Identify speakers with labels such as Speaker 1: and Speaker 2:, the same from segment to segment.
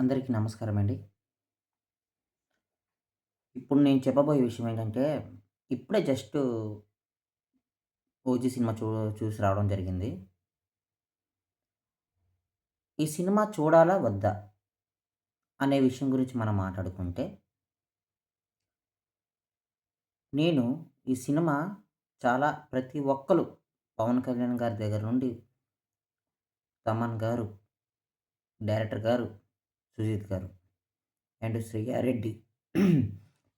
Speaker 1: అందరికీ నమస్కారం అండి. ఇప్పుడు నేను చెప్పబోయే విషయం ఏంటంటే, ఇప్పుడే జస్ట్ 'ఓజీ' సినిమా చూ చూసి రావడం జరిగింది. ఈ సినిమా చూడాలా? వద్దా? అనే విషయం గురించి మనం మాట్లాడుకుంటే నేను ఈ సినిమా చాలా ప్రతి ఒక్కరు 'పవన్ కళ్యాణ్' గారి దగ్గర నుండి 'తమన్' గారు, డైరెక్టర్ గారు 'సుజిత్' గారు అండ్ 'శ్రీయారెడ్డి',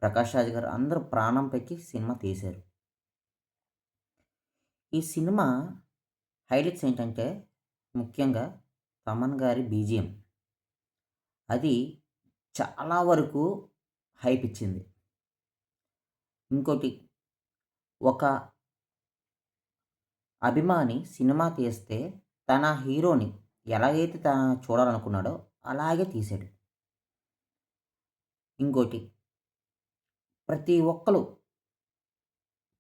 Speaker 1: 'ప్రకాష్ రాజ్' గారు అందరూ ప్రాణం పెట్టి సినిమా తీశారు. ఈ సినిమా హైలైట్స్ ఏంటంటే ముఖ్యంగా 'తమన్' గారి బీజిఎం అది చాలా వరకు హైప్ ఇచ్చింది. ఇంకోటి ఒక అభిమాని సినిమా తీస్తే తన హీరోని ఎలాగైతే తన చూడాలనుకున్నాడో అలాగే తీశాడు. ఇంకోటి ప్రతి ఒక్కరు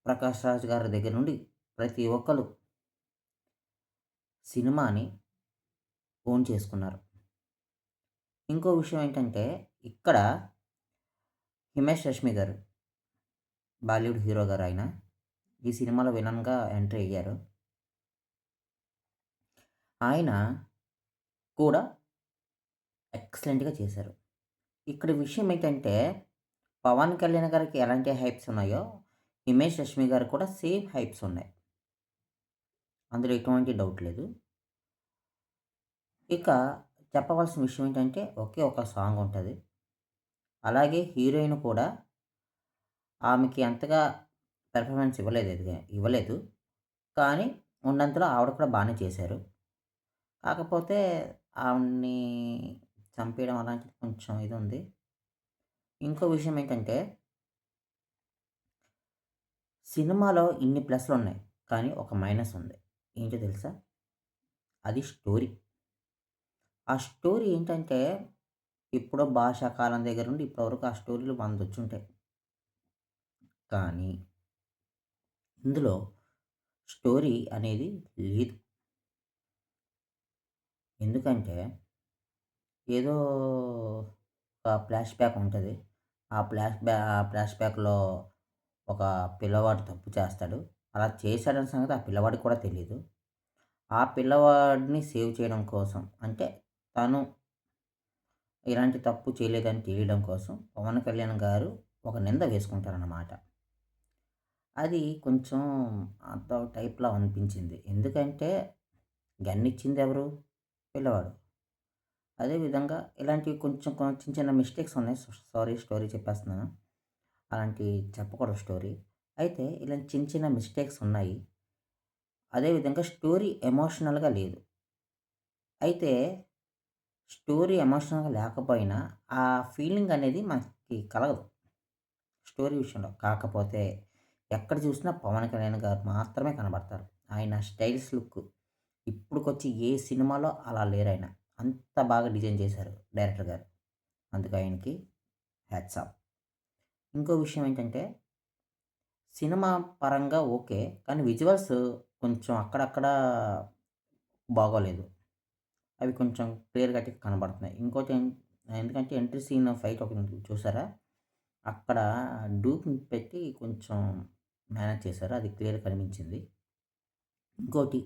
Speaker 1: 'ప్రకాష్ రాజ్' గారి దగ్గర నుండి ప్రతి ఒక్కరు సినిమాని ఓన్ చేసుకున్నారు. ఇంకో విషయం ఏంటంటే ఇక్కడ 'హిమేష్ రష్మి గారు బాలీవుడ్ హీరో గారు ఆయన. ఈ సినిమాలో విలన్‌గా ఎంట్రీ అయ్యారు. ఆయన కూడా ఎక్సలెంట్‌గా చేశారు. ఇక్కడ విషయం ఏంటంటే 'పవన్ కళ్యాణ్' గారికి ఎలాంటి హైప్స్ ఉన్నాయో 'హిమేష్ రష్మి గారికి కూడా సేమ్ హైప్స్ ఉన్నాయి. అందులో ఎటువంటి డౌట్ లేదు. ఇక చెప్పవలసిన విషయం ఏంటంటే ఒకే ఒక సాంగ్ ఉంటుంది అలాగే హీరోయిన్ కూడా ఆమెకి అంతగా పెర్ఫార్మెన్స్ ఇవ్వలేదు ఇవ్వలేదు. కానీ ఉన్నంతలో ఆవిడ కూడా బాగానే చేశారు. కాకపోతే ఆవిడని చంపేయడం అలాంటిది కొంచెం ఇది ఉంది. ఇంకో విషయం ఏంటంటే సినిమాలో ఇన్ని ప్లస్లు ఉన్నాయి కానీ ఒక మైనస్ ఉంది. ఏంటో తెలుసా? అది స్టోరీ. ఆ స్టోరీ ఏంటంటే ఎప్పుడో భాషాకాలం దగ్గర నుండి ఇప్పటివరకు ఆ స్టోరీలు వంద వచ్చుంటాయి. కానీ ఇందులో స్టోరీ అనేది లేదు. ఎందుకంటే ఏదో ఒక ఫ్లాష్ బ్యాక్ ఉంటుంది ఆ ఫ్లాష్ బ్యా ఆ ఫ్లాష్ బ్యాక్‌లో ఒక పిల్లవాడు తప్పు చేస్తాడు. అలా చేశాడన్న సంగతి ఆ పిల్లవాడికి కూడా తెలియదు ఆ పిల్లవాడిని సేవ్ చేయడం కోసం అంటే తను ఇలాంటి తప్పు చేయలేదని తెలియడం కోసం 'పవన్ కళ్యాణ్' గారు ఒక నింద వేసుకుంటారన్నమాట. అది కొంచెం అంత టైప్‌లా అనిపించింది. ఎందుకంటే గన్నిచ్చింది ఎవరు? పిల్లవాడు. అదే విధంగా ఇలాంటివి కొంచెం కొంచెం చిన్న చిన్న మిస్టేక్స్ ఉన్నాయి. సారీ స్టోరీ చెప్పేస్తున్నాను. అలాంటివి చెప్పకూడదు స్టోరీ. అయితే ఇలాంటి చిన్న చిన్న మిస్టేక్స్ ఉన్నాయి. అదే విధంగా స్టోరీ ఎమోషనల్‌గా లేదు. అయితే స్టోరీ ఎమోషనల్‌గా లేకపోయినా ఆ ఫీలింగ్ అనేది మనకి కలగదు. స్టోరీ విషయంలో. కాకపోతే ఎక్కడ చూసినా 'పవన్ కళ్యాణ్' గారు మాత్రమే కనబడతారు. ఆయన స్టైల్స్ లుక్ ఇప్పుడుకొచ్చి ఏ సినిమాలో అలా లేరైనా అంత బాగా డిజైన్ చేశారు డైరెక్టర్ గారు. అందుకు ఆయనకి హ్యాట్స్ ఆఫ్. ఇంకో విషయం ఏంటంటే సినిమా పరంగా ఓకే. కానీ విజువల్స్ కొంచెం అక్కడక్కడ బాగోలేదు. అవి కొంచెం క్లియర్ కనబడుతున్నాయి. ఇంకోటి ఎందుకంటే ఎంట్రీ సీన్ ఫైట్ ఒకటి చూసారా? అక్కడ డూప్ పెట్టి కొంచెం మేనేజ్ చేశారు. అది క్లియర్ కనిపించింది. ఇంకోటి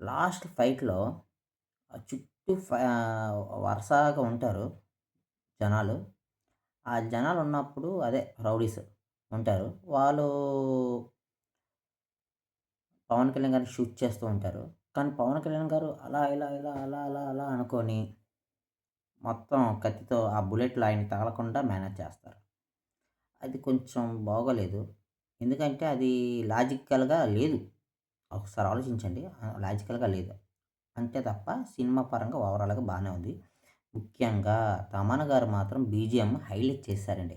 Speaker 1: లాస్ట్ ఫైట్‌లో చుట్టూ వరుసగా ఉంటారు జనాలు. ఆ జనాలు ఉన్నప్పుడు అదే రౌడీస్ ఉంటారు. వాళ్ళు 'పవన్ కళ్యాణ్' గారిని షూట్ చేస్తూ ఉంటారు. కానీ 'పవన్ కళ్యాణ్' గారు అలా ఇలా ఇలా అలా అలా అలా అనుకొని మొత్తం కత్తితో ఆ బుల్లెట్లు ఆయన తగలకుండా మేనేజ్ చేస్తారు. అది కొంచెం బాగోలేదు. ఎందుకంటే అది లాజికల్‌గా లేదు. ఒకసారి ఆలోచించండి. లాజికల్‌గా లేదు. అంతే తప్ప సినిమా పరంగా ఓవరాల్‌గా బాగానే ఉంది. ముఖ్యంగా 'తమన్' గారు మాత్రం బీజీఎం హైలైట్ చేశారండి.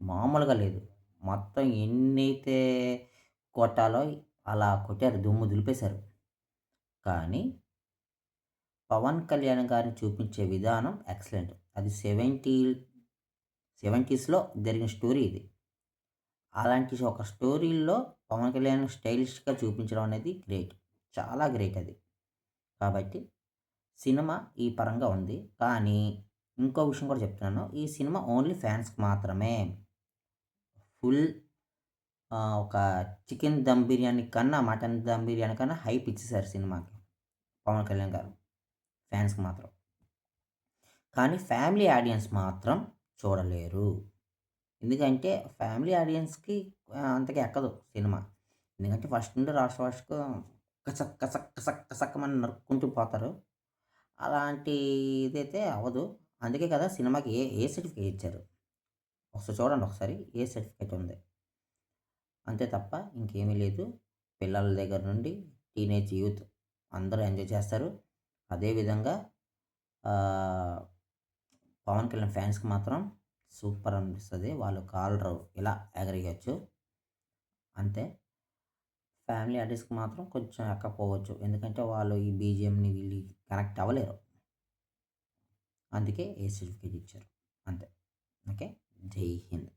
Speaker 1: మామూలుగా లేదు. మొత్తం ఎన్నైతే కొట్టాలో అలా కొట్టారు. దుమ్ము దులిపేశారు. కానీ 'పవన్ కళ్యాణ్' గారిని చూపించే విధానం ఎక్సలెంట్. అది 70 70స్‌లో జరిగిన స్టోరీ ఇది. అలాంటి ఒక స్టోరీలో 'పవన్ కళ్యాణ్' స్టైలిష్‌గా చూపించడం అనేది గ్రేట్. చాలా గ్రేట్ అది. కాబట్టి సినిమా ఈ పరంగా ఉంది. కానీ ఇంకో విషయం కూడా చెప్తున్నాను. ఈ సినిమా ఓన్లీ ఫ్యాన్స్‌కి మాత్రమే. ఫుల్ ఒక చికెన్ దమ్ బిర్యానీ కన్నా, మటన్ దమ్ బిర్యానీ కన్నా హైప్ ఇచ్చేసారు సినిమాకి. పవన్ కళ్యాణ్ గారు. ఫ్యాన్స్‌కి మాత్రం. కానీ ఫ్యామిలీ ఆడియన్స్ మాత్రం చూడలేరు. ఎందుకంటే ఫ్యామిలీ ఆడియన్స్‌కి అంతగా ఎక్కదు సినిమా. ఎందుకంటే ఫస్ట్ నుండి రాష్ట్ర వరకు కసక్ కసక్ కసక్ కసక్కమని నరుక్కుంటూ పోతారు. అలాంటి ఇదైతే అవ్వదు. అందుకే కదా సినిమాకి ఏ ఏ సర్టిఫికేట్ ఇచ్చారు. ఒకసారి చూడండి ఒకసారి ఏ సర్టిఫికేట్ ఉంది. అంతే తప్ప ఇంకేమీ లేదు. పిల్లల దగ్గర నుండి టీనేజ్ యూత్ అందరూ ఎంజాయ్ చేస్తారు. అదే విధంగా పవన్ కళ్యాణ్ ఫ్యాన్స్‌కి మాత్రం సూపర్ అనిపిస్తుంది వాళ్ళు కాలరు ఇలా ఎగరేయొచ్చు. అంతే. ఫ్యామిలీ అడ్రస్కి మాత్రం కొంచెం ఎక్కకపోవచ్చు. ఎందుకంటే వాళ్ళు ఈ బీజీఎంని వీళ్ళు కనెక్ట్ అవ్వలేరు. అందుకే ఏ సర్టిఫికేట్ ఇచ్చారు. అంతే. ఓకే. జై హింద్.